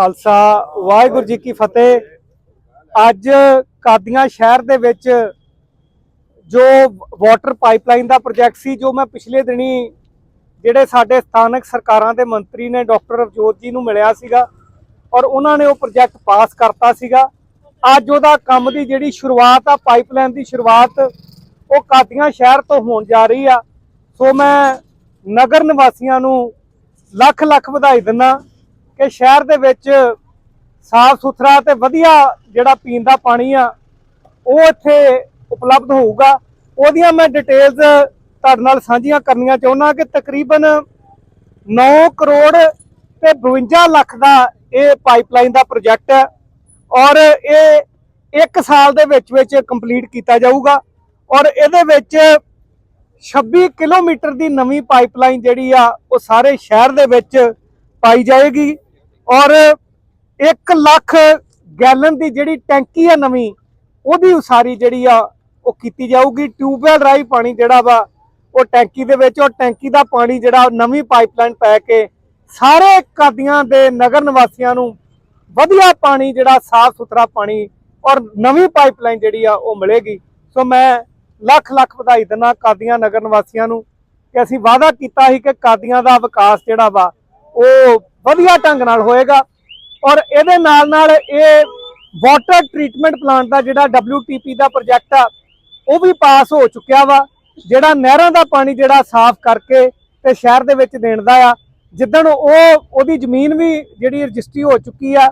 ਖਾਲਸਾ, ਵਾਹਿਗੁਰੂ ਜੀ ਕੀ ਫਤਿਹ। ਅੱਜ ਕਾਦੀਆਂ ਸ਼ਹਿਰ ਦੇ ਵਿੱਚ ਜੋ ਵਾਟਰ ਪਾਈਪਲਾਈਨ ਦਾ ਪ੍ਰੋਜੈਕਟ ਸੀ, ਜੋ ਮੈਂ ਪਿਛਲੇ ਦਿਨੀ ਜਿਹੜੇ ਸਾਡੇ ਸਥਾਨਕ ਸਰਕਾਰਾਂ ਦੇ ਮੰਤਰੀ ਨੇ ਡਾਕਟਰ ਅਵਜੋਤ ਜੀ ਨੂੰ ਮਿਲਿਆ ਸੀਗਾ ਔਰ ਉਹਨਾਂ ਨੇ ਉਹ ਪ੍ਰੋਜੈਕਟ ਪਾਸ ਕਰਤਾ ਸੀਗਾ। ਅੱਜ ਉਹਦਾ ਕੰਮ ਦੀ ਜਿਹੜੀ ਸ਼ੁਰੂਆਤ ਆ ਪਾਈਪਲਾਈਨ ਦੀ ਸ਼ੁਰੂਆਤ, ਉਹ ਕਾਦੀਆਂ ਸ਼ਹਿਰ ਤੋਂ ਹੋਣ ਜਾ ਰਹੀ ਆ। ਸੋ ਮੈਂ ਨਗਰ ਨਿਵਾਸੀਆਂ ਨੂੰ ਲੱਖ ਲੱਖ ਵਧਾਈ ਦਿੰਦਾ। ਕਿ ਸ਼ਹਿਰ ਦੇ ਵਿੱਚ ਸਾਫ਼ ਸੁਥਰਾ ਤੇ ਵਧੀਆ ਜਿਹੜਾ ਪੀਣ ਦਾ ਪਾਣੀ ਆ, ਉਹ ਇੱਥੇ ਉਪਲਬਧ ਹੋਊਗਾ। ਉਹਦੀਆਂ ਮੈਂ ਡਿਟੇਲਸ ਤੁਹਾਡੇ ਨਾਲ ਸਾਂਝੀਆਂ ਕਰਨੀਆਂ ਚਾਹੁੰਦਾ ਕਿ ਤਕਰੀਬਨ 9 ਕਰੋੜ ਤੇ 52 ਲੱਖ ਦਾ ਇਹ ਪਾਈਪਲਾਈਨ ਦਾ ਪ੍ਰੋਜੈਕਟ ਹੈ ਔਰ ਇਹ 1 ਸਾਲ ਦੇ ਵਿੱਚ ਵਿੱਚ ਕੰਪਲੀਟ ਕੀਤਾ ਜਾਊਗਾ ਔਰ ਇਹਦੇ ਵਿੱਚ 26 ਕਿਲੋਮੀਟਰ ਦੀ ਨਵੀਂ ਪਾਈਪਲਾਈਨ ਜਿਹੜੀ ਆ, ਉਹ ਸਾਰੇ ਸ਼ਹਿਰ ਦੇ ਵਿੱਚ ਪਾਈ ਜਾਏਗੀ। ਔਰ 1 ਲੱਖ ਗੈਲਨ ਦੀ ਜਿਹੜੀ ਟੈਂਕੀ ਆ ਨਵੀਂ ਉਹਦੀ ਉਸਾਰੀ ਜਿਹੜੀ ਆ, ਉਹ ਕੀਤੀ ਜਾਊਗੀ। ਟਿਊਬਵੈਲ ਰਾਹੀਂ ਪਾਣੀ ਜਿਹੜਾ ਵਾ, ਉਹ ਟੈਂਕੀ ਦੇ ਵਿੱਚ ਉਹ ਟੈਂਕੀ ਦਾ ਪਾਣੀ ਜਿਹੜਾ ਨਵੀਂ ਪਾਈਪਲਾਈਨ ਪੈ ਕੇ ਸਾਰੇ ਕਾਦੀਆਂ ਦੇ ਨਗਰ ਨਿਵਾਸੀਆਂ ਨੂੰ ਵਧੀਆ ਪਾਣੀ ਜਿਹੜਾ, ਸਾਫ਼ ਸੁਥਰਾ ਪਾਣੀ ਔਰ ਨਵੀਂ ਪਾਈਪਲਾਈਨ ਜਿਹੜੀ ਆ, ਉਹ ਮਿਲੇਗੀ। ਸੋ ਮੈਂ ਲੱਖ ਲੱਖ ਵਧਾਈ ਦਿੰਦਾ ਕਾਦੀਆਂ ਨਗਰ ਨਿਵਾਸੀਆਂ ਨੂੰ ਕਿ ਅਸੀਂ ਵਾਅਦਾ ਕੀਤਾ ਸੀ ਕਿ ਕਾਦੀਆਂ ਦਾ ਵਿਕਾਸ ਜਿਹੜਾ ਵਾ, ਉਹ ਵਧੀਆ ਢੰਗ ਨਾਲ ਹੋਏਗਾ। ਔਰ ਇਹਦੇ ਨਾਲ ਨਾਲ ਇਹ ਵਾਟਰ ਟ੍ਰੀਟਮੈਂਟ ਪਲਾਂਟ ਦਾ ਜਿਹੜਾ WTP ਦਾ ਪ੍ਰੋਜੈਕਟ ਆ, ਉਹ ਵੀ ਪਾਸ ਹੋ ਚੁੱਕਿਆ ਵਾ, ਜਿਹੜਾ ਨਹਿਰਾਂ ਦਾ ਪਾਣੀ ਜਿਹੜਾ ਸਾਫ਼ ਕਰਕੇ ਤੇ ਸ਼ਹਿਰ ਦੇ ਵਿੱਚ ਦੇਣ ਦਾ ਆ। ਜਿੱਦਣ ਉਹ, ਉਹਦੀ ਜ਼ਮੀਨ ਵੀ ਜਿਹੜੀ ਰਜਿਸਟਰੀ ਹੋ ਚੁੱਕੀ ਆ,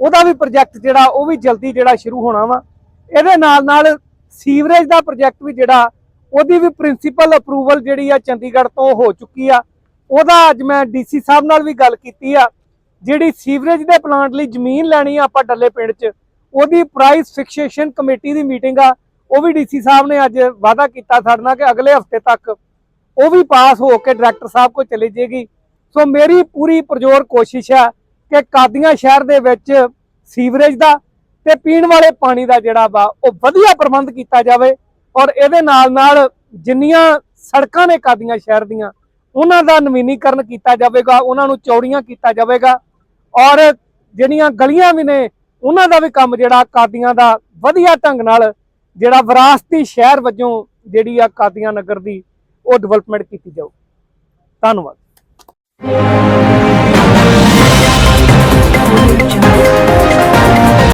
ਉਹਦਾ ਵੀ ਪ੍ਰੋਜੈਕਟ ਜਿਹੜਾ, ਉਹ ਵੀ ਜਲਦੀ ਜਿਹੜਾ ਸ਼ੁਰੂ ਹੋਣਾ ਵਾ। ਇਹਦੇ ਨਾਲ ਨਾਲ ਸੀਵਰੇਜ ਦਾ ਪ੍ਰੋਜੈਕਟ ਵੀ ਜਿਹੜਾ, ਉਹਦੀ ਵੀ ਪ੍ਰਿੰਸੀਪਲ ਅਪਰੂਵਲ ਜਿਹੜੀ ਆ ਚੰਡੀਗੜ੍ਹ ਤੋਂ ਹੋ ਚੁੱਕੀ ਆ। ਉਹਦਾ ਅੱਜ ਮੈਂ ਡੀਸੀ ਸਾਹਿਬ ਨਾਲ ਵੀ ਗੱਲ ਕੀਤੀ ਆ, ਜਿਹੜੀ ਸੀਵਰੇਜ ਦੇ ਪਲਾਂਟ ਲਈ ਜ਼ਮੀਨ ਲੈਣੀ ਆ ਆਪਾਂ ਡੱਲੇ ਪਿੰਡ 'ਚ, ਉਹਦੀ ਪ੍ਰਾਈਸ ਫਿਕਸੇਸ਼ਨ ਕਮੇਟੀ ਦੀ ਮੀਟਿੰਗ ਆ, ਉਹ ਵੀ ਡੀਸੀ ਸਾਹਿਬ ਨੇ ਅੱਜ ਵਾਅਦਾ ਕੀਤਾ ਸਾਡੇ ਨਾਲ ਕਿ ਅਗਲੇ ਹਫ਼ਤੇ ਤੱਕ ਉਹ ਵੀ ਪਾਸ ਹੋ ਕੇ ਡਾਇਰੈਕਟਰ ਸਾਹਿਬ ਕੋਲ ਚਲੀ ਜਾਏਗੀ। ਸੋ ਮੇਰੀ ਪੂਰੀ ਪ੍ਰਜੋਰ ਕੋਸ਼ਿਸ਼ ਆ ਕਿ ਕਾਦੀਆਂ ਸ਼ਹਿਰ ਦੇ ਵਿੱਚ ਸੀਵਰੇਜ ਦਾ ਤੇ ਪੀਣ ਵਾਲੇ ਪਾਣੀ ਦਾ ਜਿਹੜਾ ਵਾ, ਉਹ ਵਧੀਆ ਪ੍ਰਬੰਧ ਕੀਤਾ ਜਾਵੇ ਔਰ ਇਹਦੇ ਨਾਲ ਨਾਲ ਜਿੰਨੀਆਂ ਸੜਕਾਂ ਨੇ ਕਾਦੀਆਂ ਸ਼ਹਿਰ ਦੀਆਂ ਉਹਨਾਂ ਦਾ ਨਵੀਨੀਕਰਨ ਕੀਤਾ ਜਾਵੇਗਾ, ਉਹਨਾਂ ਨੂੰ ਚੌੜੀਆਂ ਕੀਤਾ ਜਾਵੇਗਾ ਔਰ ਜਿਹੜੀਆਂ ਗਲੀਆਂ ਵੀ ਨੇ, ਉਹਨਾਂ ਦਾ ਵੀ ਕੰਮ ਜਿਹੜਾ ਕਾਦੀਆਂ ਦਾ ਵਧੀਆ ਢੰਗ ਨਾਲ ਜਿਹੜਾ ਵਿਰਾਸਤੀ ਸ਼ਹਿਰ ਵਜੋਂ ਜਿਹੜੀ ਆ ਕਾਦੀਆਂ ਨਗਰ ਦੀ ਉਹ ਡਿਵੈਲਪਮੈਂਟ ਕੀਤੀ ਜਾਊ। ਧੰਨਵਾਦ।